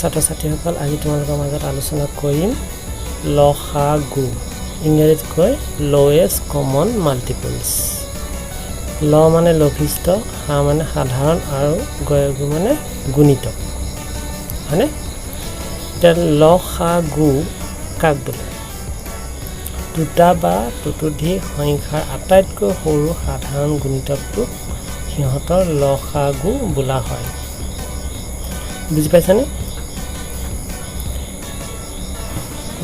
মৰমৰ ছাত্ৰ ছাত্ৰীসকল আজি তোমালোকৰ মাজত আলোচনা কৰিম লসাগু। ইংৰাজীত কয় লৱেষ্ট কমন মাল্টিপলছ ল মানে লঘিষ্ঠ সা মানে সাধাৰণ, আৰু গয়গু মানে গুণিত। হয়নে? এতিয়া লসাগু কাক বোলে? দুটা বা ততোধিক সংখ্যাৰ আটাইতকৈ সৰু সাধাৰণ গুণিতকটোক সিহঁতৰ লসাগু বোলা হয়। বুজি পাইছানে?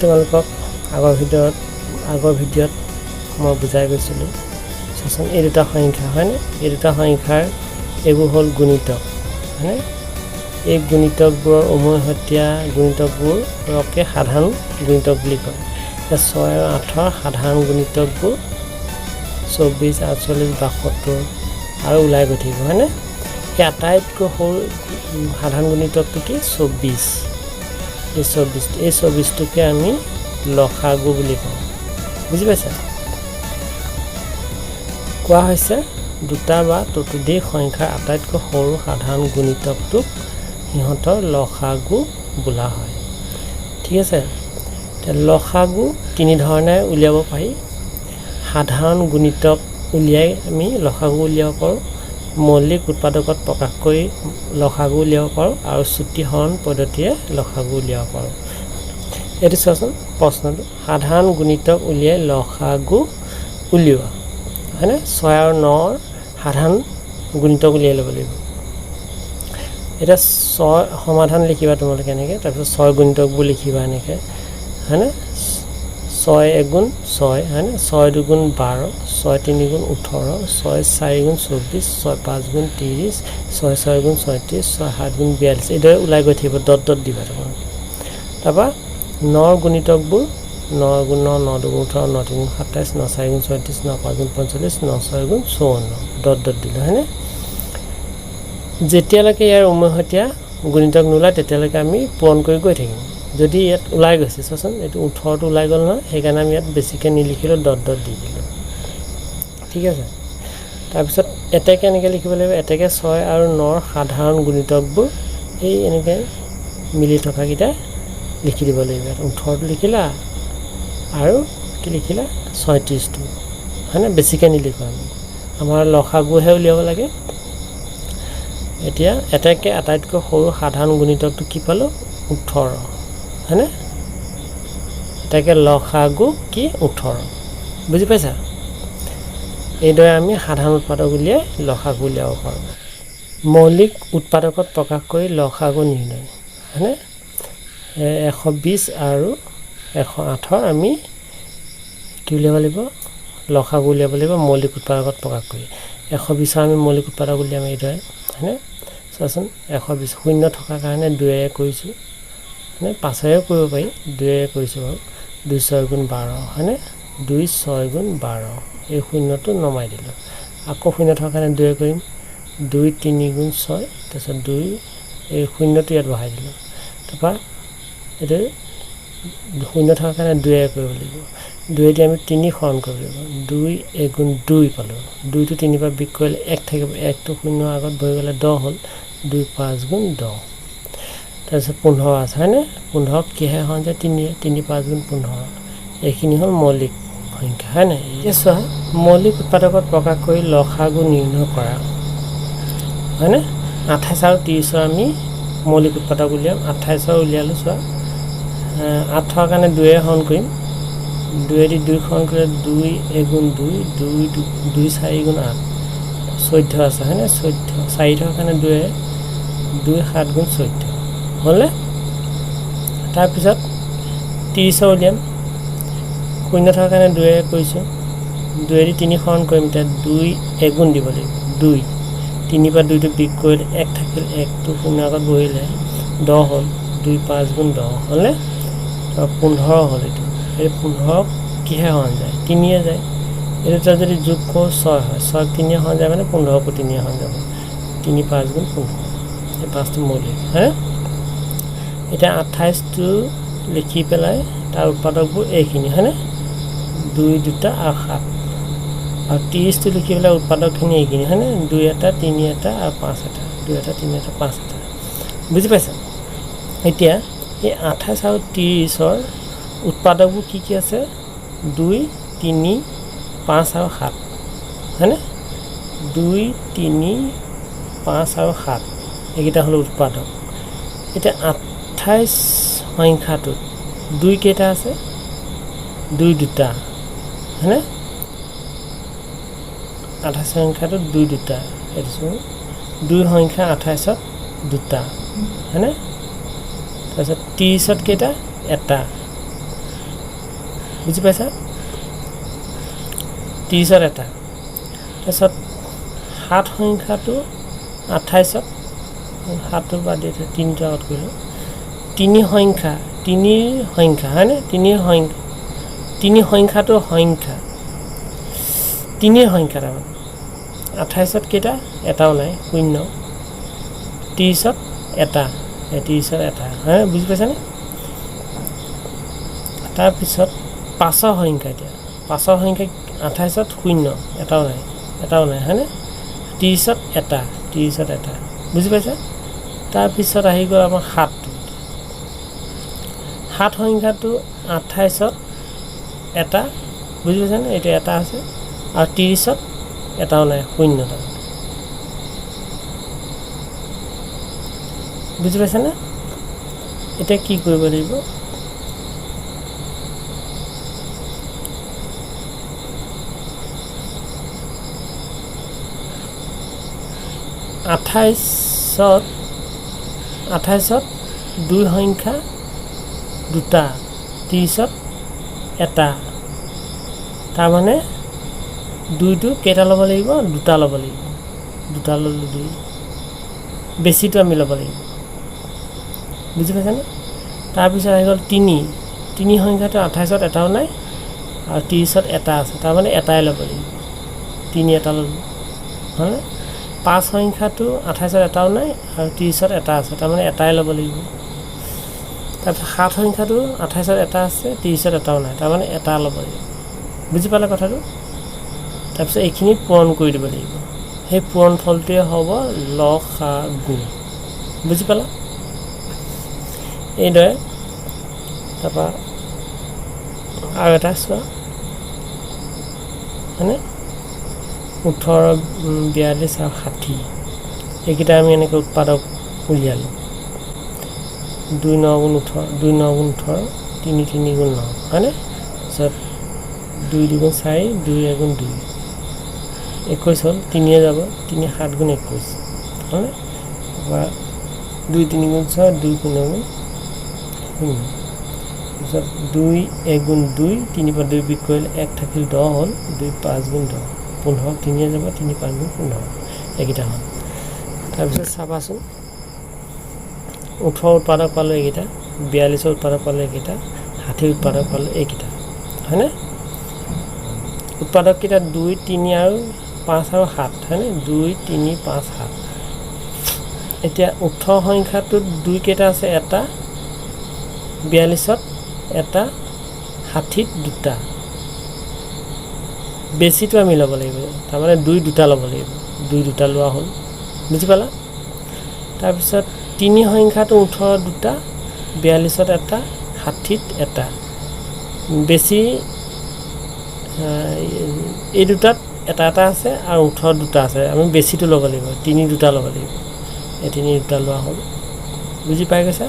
তোমালোকক আগৰ ভিডিঅ'ত আগৰ ভিডিঅ'ত মই বুজাই গৈছিলোঁ। চোৱাচোন এই দুটা সংখ্যা, হয়নে? এই দুটা সংখ্যাৰ, এইবোৰ হ'ল গুণিতক, হয়নে? এই গুণিতকবোৰৰ উমৈহতীয়া গুণিতকবোৰকে সাধাৰণ গুণিতক বুলি কয়। ছয় আৰু আঠৰ সাধাৰণ গুণিতকবোৰ চৌব্বিছ, আঠচল্লিছ, বাসত্তৰ আৰু ওলাই গৈ থাকিব, হয়নে? সেই আটাইতকৈ সৰু সাধাৰণ গুণিতকটো কি? চৌব্বিছ। এই চৌব্বিছ এই চৌব্বিছটোকে আমি লসাগু বুলি কওঁ। বুজি পাইছা? কোৱা হৈছে দুটা বা ততোধিক সংখ্যাৰ আটাইতকৈ সৰু সাধাৰণ গুণিতকটোক সিহঁতৰ লসাগু বোলা হয়। ঠিক আছে? লসাগু তিনি ধৰণে উলিয়াব পাৰি। সাধাৰণ গুণিতক উলিয়াই আমি লসাগু উলিয়াব পাৰোঁ। মৌলিক উৎপাদকত প্ৰকাশ কৰি লসাগু উলিয়াব পাৰোঁ আৰু চুটিহৰণ পদ্ধতিৰে লসাগু উলিয়াব পাৰোঁ। এইটো চোৱাচোন প্ৰশ্নটো। সাধাৰণ গুণিতক উলিয়াই লসাগু উলিওৱা। হয়নে? ছয় আৰু নৰ সাধাৰণ গুণিতক উলিয়াই ল'ব লাগিব। এতিয়া ছয় সমাধান লিখিবা তোমালোকে এনেকৈ তাৰপিছত ছয় গুণিতকবোৰ লিখিবা এনেকৈ। হয়নে? ছয় এগুণ ছয়, হয়নে? ছয় দুগুণ বাৰ, ছয় তিনি গুণ ওঠৰ, ছয় চাৰি গুণ চৌব্বিছ, ছয় পাঁচ গুণ ত্ৰিছ, ছয় ছয় গুণ ছয়ত্ৰিছ, ছয় সাত গুণ বিয়াল্লিছ। এইদৰে ওলাই গৈ থাকিব, দত দত দিবা তোমালোকে। তাৰপৰা নৰ গুণিতকবোৰ, ন গুণ ন ন দুগুণ ওঠৰ, ন তিনি গুণ সাতাইছ, ন চাৰি গুণ ছয়ত্ৰিছ, ন পাঁচ গুণ পঞ্চল্লিছ, ন ছয় গুণ চৌৱন্ন। দত দত দিলোঁ, হয়নে? যেতিয়ালৈকে ইয়াৰ উমৈহতীয়া গুণিতক নোলায়, তেতিয়ালৈকে আমি পূৰণ কৰি গৈ থাকিম। যদি ইয়াত ওলাই গৈছে, চোৱাচোন, এইটো ওঠৰটো ওলাই গ'ল নহয়, সেইকাৰণে আমি ইয়াত বেছিকৈ নিলিখিলোঁ দত দত দি দিলোঁ। ঠিক আছে? তাৰপিছত এতেকে এনেকৈ লিখিব লাগিব এতেকে ছয় আৰু নৰ সাধাৰণ গুণিতকবোৰ এই এনেকৈ মিলি থকাকেইটা লিখি দিব লাগিব। ইয়াত ওঠৰটো লিখিলা আৰু কি লিখিলা? ছয়ত্ৰিছটো। হয়নে? বেছিকৈ নিলিখোঁ আমি। আমাৰ লসাগুহে উলিয়াব লাগে। এতিয়া এটাকে আটাইতকৈ সৰু সাধাৰণ গুণিতকটো কি পালোঁ? ওঠৰ। হয়নে? এটাকে লসাগু কি ওঠৰ বুজি পাইছা? এইদৰে আমি সাধাৰণ উৎপাদক উলিয়াই লসাগু উলিয়াব পাৰোঁ। মৌলিক উৎপাদকত প্ৰকাশ কৰি লসাগু নিৰ্ণয়, হয়নে? এশ বিছ আৰু এশ আঠৰ আমি কি উলিয়াব লাগিব? লসাগু উলিয়াব লাগিব, মৌলিক উৎপাদকত প্ৰকাশ কৰি। এশ বিছৰ আমি মৌলিক উৎপাদক উলিয়াম এইদৰে, হয়নে? চোৱাচোন, এশ বিছ শূন্য থকাৰ কাৰণে দুয়েৰে কৰিছোঁ। হয়নে পাঁচেৰেও কৰিব পাৰি দুয়েৰে কৰিছোঁ বাৰু। দুই ছয় গুণ বাৰ, হয়নে? দুই ছয় গুণ বাৰ। এই শূন্যটো নমাই দিলোঁ। আকৌ শূন্য থকাৰ কাৰণে দুয়ে কৰিম। দুই তিনি গুণ ছয়, তাৰপিছত দুই, এই শূন্যটো ইয়াত বহাই দিলোঁ। তাৰপৰা এইটো শূন্য থকাৰ কাৰণে দুয়ে কৰিব লাগিব। দুয়েদি আমি তিনি সৰণ কৰিব লাগিব। দুই এগুণ দুই পালোঁ। দুইটো তিনিবাৰ বিক কৰিলে এক থাকিব। একটো শূন্য আগত বহি গ'লে দহ হ'ল। দুই পাঁচ গুণ দহ। তাৰপিছত পোন্ধৰ আছে, হয়নে? পোন্ধৰক কিহে সৰণ যায় তিনি তিনি, পাঁচ গুণ পোন্ধৰ। এইখিনি হ'ল মৌলিক সংখ্যা, হয়নে? এতিয়া চোৱা, মৌলিক উৎপাদকত প্ৰকাশ কৰি লসাগু নিৰ্ণয় কৰা, হয়নে? আঠাইছ আৰু ত্ৰিছৰ আমি মৌলিক উৎপাদক উলিয়াম আঠাইছৰ উলিয়ালোঁ, চোৱা। আঠৰ কাৰণে দুয়ে সৰণ কৰিম। দুয়েদি দুই সৰণ কৰিলে দুই এগুণ দুই দুই দুই, চাৰি গুণ আঠ। চৈধ্য আছে, হয়নে? চৈধ্য, চাৰি থকাৰ কাৰণে দুয়ে, দুই, সাত গুণ চৈধ্য। হ'লনে তাৰপিছত ত্ৰিছৰ উলিয়াম। শূন্য থকাৰ কাৰণে দুয়ে কৰিছোঁ। দুয়েদি তিনি সৰণ কৰিম, এতিয়া দুই এগুণ দিব লাগিব। দুই। তিনিৰ পৰা দুইটো বিক কৰিলে এক থাকিল একটো শূন্য আগত বহিলে দহ হ'ল। দুই পাঁচ গুণ দহ হ'লে পোন্ধৰ হ'ল এইটো। এই পোন্ধৰক কিহে সৰণ যায়? তিনিয়ে যায়। এইটো তই যদি যোগ কৰোঁ, ছয় হয়। ছয় তিনিয়ে সৰণ যায় মানে পোন্ধৰকো তিনিয়ে সৰণ যাব। তিনি পাঁচ গুণ পোন্ধৰ। এই পাঁচটো মৌলিক হয়নে? এতিয়া আঠাইছটো লিখি পেলাই তাৰ উৎপাদকবোৰ এইখিনি, হয়নে? দুই, দুটা আৰু সাত। আৰু ত্ৰিছটো লিখি পেলাই উৎপাদকখিনি এইখিনি, হয়নে? দুই এটা, তিনি এটা আৰু পাঁচ এটা। দুই এটা, তিনি এটা, পাঁচ এটা। বুজি পাইছা? এতিয়া এই আঠাইছ আৰু ত্ৰিছৰ উৎপাদকবোৰ কি কি আছে? দুই, তিনি, পাঁচ আৰু সাত, হয়নে? দুই, তিনি, পাঁচ আৰু সাত। এইকেইটা হ'ল উৎপাদক। এতিয়া আঠাইছ সংখ্যাটোত দুই কেইটা আছে? দুই দুটা, হয়নে? আঠাইছ সংখ্যাটোত দুই দুটা, এইটো দুই সংখ্যা আঠাইছত দুটা, হয়নে? তাৰপিছত ত্ৰিছত কেইটা? এটা। বুজি পাইছা? ত্ৰিছত এটা। তাৰপিছত সাত সংখ্যাটো আঠাইছত সাতটো বাদ দি তিনিটো আগত কৰিলোঁ। তিনি সংখ্যা তিনিৰ সংখ্যা, হয়নে? তিনিৰ সংখ্যা, তিনি সংখ্যাটো সংখ্যা তিনিৰ সংখ্যা তাৰমানে আঠাইছত কেইটা? এটাও নাই, শূন্য। ত্ৰিছত এটা ত্ৰিছত এটা হয় বুজি পাইছানে? তাৰপিছত পাঁচৰ সংখ্যা এতিয়া। পাঁচৰ সংখ্যা আঠাইছত শূন্য, এটাও নাই এটাও নাই, হয়নে? ত্ৰিছত এটা ত্ৰিছত এটা, বুজি পাইছা? তাৰপিছত আহি গ'ল আমাৰ সাতটো সাত সংখ্যাটো আঠাইছত এটা, বুজি পাইছানে? এতিয়া এটা আছে। আৰু ত্ৰিছত এটাও নাই শূন্য তাৰমানে। বুজি পাইছানে? এতিয়া কি কৰিব লাগিব? আঠাইছত আঠাইছত দুই সংখ্যা দুটা ত্ৰিছত এটা। তাৰমানে দুইটো কেইটা ল'ব লাগিব, দুটা ল'ব লাগিব। দুটা ল'লোঁ দুই। বেছিটো আমি ল'ব লাগিব। বুজি পাইছানে? তাৰপিছত আহি গ'ল তিনি। তিনি সংখ্যাটো আঠাইছত এটাও নাই আৰু ত্ৰিছত এটা আছে। তাৰমানে এটাই ল'ব লাগিব। তিনি এটা ল'লোঁ। হয়নে? পাঁচ সংখ্যাটো আঠাইছত এটাও নাই আৰু ত্ৰিছত এটা আছে। তাৰমানে এটাই ল'ব লাগিব। তাৰপিছত সাত সংখ্যাটো আঠাইছত এটা আছে ত্ৰিছত এটাও নাই তাৰমানে এটা ল'ব লাগিব। বুজি পালে কথাটো? তাৰপিছত এইখিনি পূৰণ কৰি দিব লাগিব। সেই পূৰণ ফলটোৱে হ'ব ল সা গু বুজি পালা? এইদৰে তাৰপৰা আৰু এটা চোৱা। হয়নে ওঠৰ বিয়াল্লিছ আৰু ষাঠি। এইকেইটা আমি এনেকৈ উৎপাদক উলিয়ালোঁ। দুই ন গুণ ওঠৰ দুই ন গুণ ওঠৰ তিনি তিনি গুণ ন? হয়নে তাৰপিছত দুই দুগুণ চাৰি, দুই এগুণ দুই। একৈছ হ'ল, তিনিয়ে যাব, তিনি সাত গুণ একৈছ হয়নে তাৰপৰা দুই তিনি গুণ ছয়, দুই গুণ গুণ শূন্য। তাৰপিছত দুই এগুণ দুই, তিনি পৰা দুই বিক কৰিলে এক থাকিল দহ হ'ল, দুই পাঁচ গুণ দহ। পোন্ধৰ তিনিয়ে যাব, তিনি পাঁচ গুণ পোন্ধৰ। এইকেইটা হ'ল। তাৰপিছত চাবাচোন। ওঠৰ উৎপাদক পালোঁ এইকেইটা, বিয়াল্লিছৰ উৎপাদক পালোঁ এইকেইটা, ষাঠিৰ উৎপাদক পালোঁ এইকেইটা, হয়নে? উৎপাদককেইটা দুই, তিনি আৰু পাঁচ আৰু সাত, হয়নে? দুই, তিনি, পাঁচ, সাত। এতিয়া ওঠৰ সংখ্যাটোত দুই কেইটা আছে, এটা বিয়াল্লিছত, এটা ষাঠিত দুটা। বেছিটো আমি ল'ব লাগিব, তাৰমানে দুই দুটা ল'ব লাগিব। দুই দুটা লোৱা হ'ল, বুজি পালা? তাৰপিছত তিনি সংখ্যাটো ওঠৰ দুটা, বিয়াল্লিছত এটা, ষাঠিত এটা। বেছি এই দুটাত এটা এটা আছে আৰু ওঠৰ দুটা আছে। আমি বেছিটো ল'ব লাগিব, তিনি দুটা ল'ব লাগিব। এই তিনি দুটা লোৱা হ'ল। বুজি পাই গৈছা?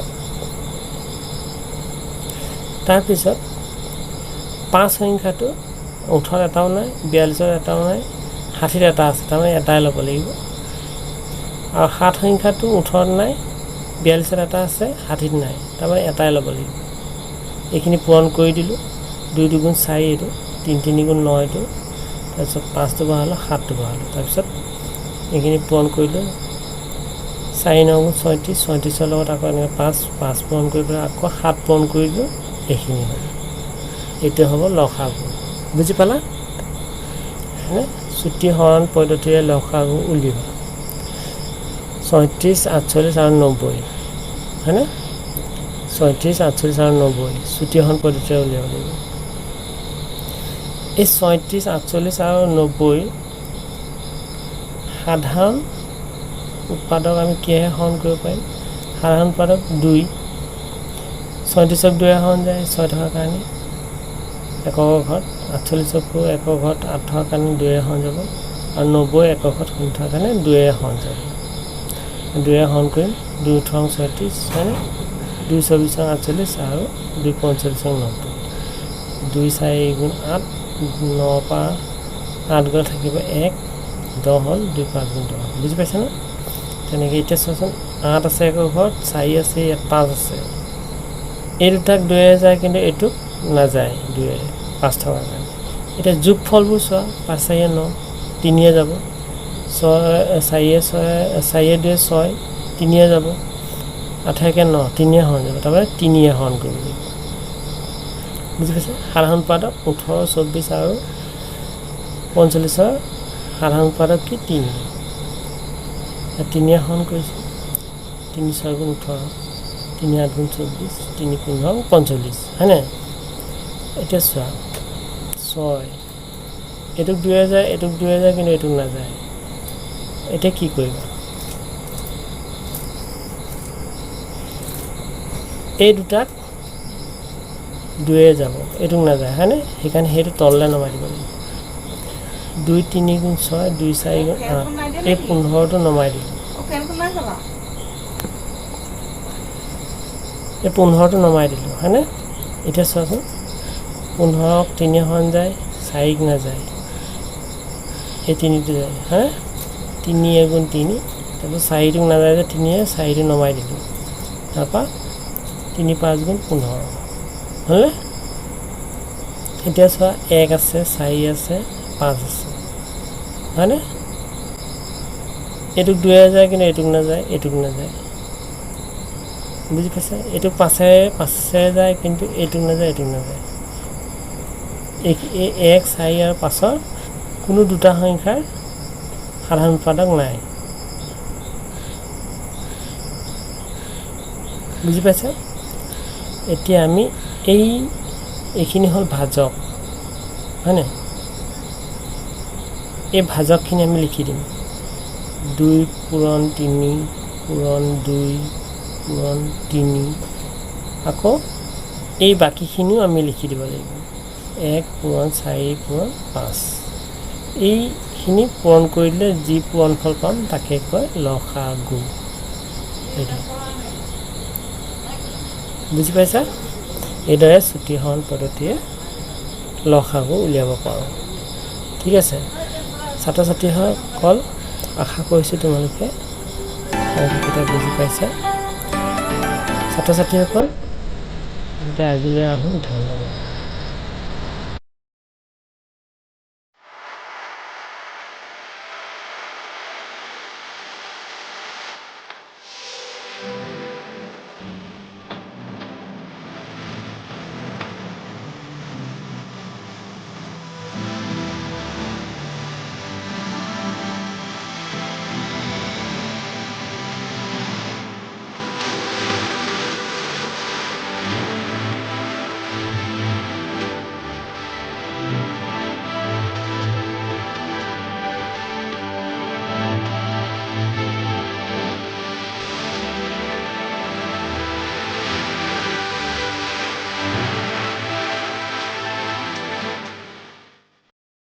তাৰপিছত, পাঁচ সংখ্যাটো ওঠৰ এটাও নাই, বিয়াল্লিছত এটাও নাই, ষাঠিত এটা আছে, তাৰমানে এটাই ল'ব লাগিব। আৰু সাত সংখ্যাটো ওঠৰত নাই বিয়াল্লিছত এটা আছে, ষাঠিত নাই। তাৰমানে এটাই ল'ব লাগিব। এইখিনি পূৰণ কৰি দিলোঁ। দুই দুগুণ চাৰি এইটো, তিনি তিনি গুণ ন এইটো, তাৰপিছত পাঁচটো বহালোঁ সাতটো বহালোঁ তাৰপিছত এইখিনি পূৰণ কৰিলোঁ চাৰি ন গুণ ছয়ত্ৰিছ, ছয়ত্ৰিছৰ লগত আকৌ এনেকৈ পাঁচ পাঁচ পূৰণ কৰি পেলাই আকৌ সাত পূৰণ কৰি দিলোঁ, এইখিনি হ'ল। এইটো হ'ব লসাগু বুজি পালা? হয়নে চুটি হৰণ পদ্ধতিৰে লসাগু উলিওৱা। ছয়ত্ৰিছ আঠচল্লিছ আৰু নব্বৈ। হয়নে? ছয়ত্ৰিছ আঠচল্লিছ আৰু নব্বৈ। চুটি হৰণ পদ্ধতিৰে উলিয়াব লাগিব। এই ছয়ত্ৰিছ আঠচল্লিছ আৰু নব্বৈ সাধাৰণ উৎপাদক আমি কিহেৰে হৰণ কৰিব পাৰিম? সাধাৰণ উৎপাদক দুই। ছয়ত্ৰিছক দুই এখন যায়, ছয় থকাৰ কাৰণে। একৰ ঘৰত আঠচল্লিছকো একৰ ঘৰত আঠ থকাৰ কাৰণে দুই এখন যাব। আৰু নব্বৈ একৰ ঘৰত শূন্য থকাৰ কাৰণে দুই এখন যাব এখন কৰিম দুই ওঠৰ ছয়ত্ৰিছ হয়নে দুই চৌবিছ আঠচল্লিছ আৰু দুই পঞ্চল্লিছ নব্বৈ দুই চাৰি গুণ আঠ ন পৰা আঠ গ'ল থাকিব এক, দহ হ'ল দুই পাঁচ গুণ দহ। বুজি পাইছেনে তেনেকৈ এতিয়া চোৱাচোন আঠ আছে একৰ ঘৰত চাৰি আছে, ইয়াত পাঁচ আছে। এই দুটাক দুয়ে যায় কিন্তু এইটোক নাযায়, দুয়ে, পাঁচ থকাৰ কাৰণে। এতিয়া যোগ ফলবোৰ চোৱা, পাঁচ চাৰিয়ে ন, তিনিয়ে যাব। ছয়, চাৰিয়ে ছয়, চাৰিয়ে দুয়ে ছয়, তিনিয়ে যাব। আঠাইকে ন, তিনিয়ে হৰণ যাব। তাৰমানে তিনিয়ে হৰণ কৰিব লাগিব। বুজি পাইছে? সাধাৰণ উৎপাদক ওঠৰ চৌব্বিছ আৰু পঞ্চল্লিছৰ সাধাৰণ উৎপাদক কি? তিনি। তিনিয়ে হৰণ কৰিছোঁ। তিনি ছয় গুণ ওঠৰ, তিনি আঠ গুণ চৌব্বিছ তিনি পোন্ধৰ পঞ্চল্লিছ হয়নে এতিয়া চোৱা, ছয়। এইটোক দুয়ে যায় এইটোক দুয়ে যায় কিন্তু এইটোক নাযায়। এতিয়া কি কৰিবা এই দুটাক দুয়ে যাব। এইটোক নাযায় হয়নে? সেইকাৰণে সেইটো তললৈ নমাই দিব লাগিব দুই তিনি গুণ ছয় দুই চাৰি গুণ আঠ এই পোন্ধৰটো নমাই দিলোঁ। এই পোন্ধৰটো নমাই দিলোঁ হয়নে? এতিয়া চোৱাচোন পোন্ধৰক তিনি এখন যায় চাৰিক নাযায় এই তিনিটো যায় হা তিনি এগুণ তিনি তাৰপিছত চাৰিটোক নাযায় যে তিনিয়ে চাৰিটো নমাই দিলোঁ তাৰপৰা তিনি পাঁচ গুণ পোন্ধৰ হ'লনে এতিয়া চোৱা এক আছে চাৰি আছে, পাঁচ আছে। হয়নে এইটোক দুয়ে যায় কিন্তু এইটোক নাযায় এইটোক নাযায় বুজি পাইছে এইটো পাঁচে পাঁচে যায় কিন্তু এইটোক নাযায় এইটোক নাযায় এই এক চাৰি আৰু পাঁচৰ কোনো দুটা সংখ্যাৰ সাধাৰণ উৎপাদক নাই বুজি পাইছে এতিয়া আমি এই এইখিনি হ'ল ভাজক হয়নে এই ভাজকখিনি আমি লিখি দিম দুই পূৰণ তিনি পূৰণ দুই পূৰণ তিনি আকৌ এই বাকীখিনিও আমি লিখি দিব লাগিব এক পূৰণ চাৰি পূৰণ পাঁচ এইখিনি পূৰণ কৰি দিলে যি পূৰণফল পাম, তাকে কয় লসা গু বুজি পাইছা? এইদৰে চুটি হৰণ পদ্ধতিয়ে লসাগু উলিয়াব পাৰোঁ। ঠিক আছে। ছাত্ৰ ছাত্ৰীসকল আশা কৰিছোঁ তোমালোকে অংককেইটা বুজি পাইছা। ছাত্ৰ ছাত্ৰীসকল আজিলৈ আহোঁ। ধন্যবাদ।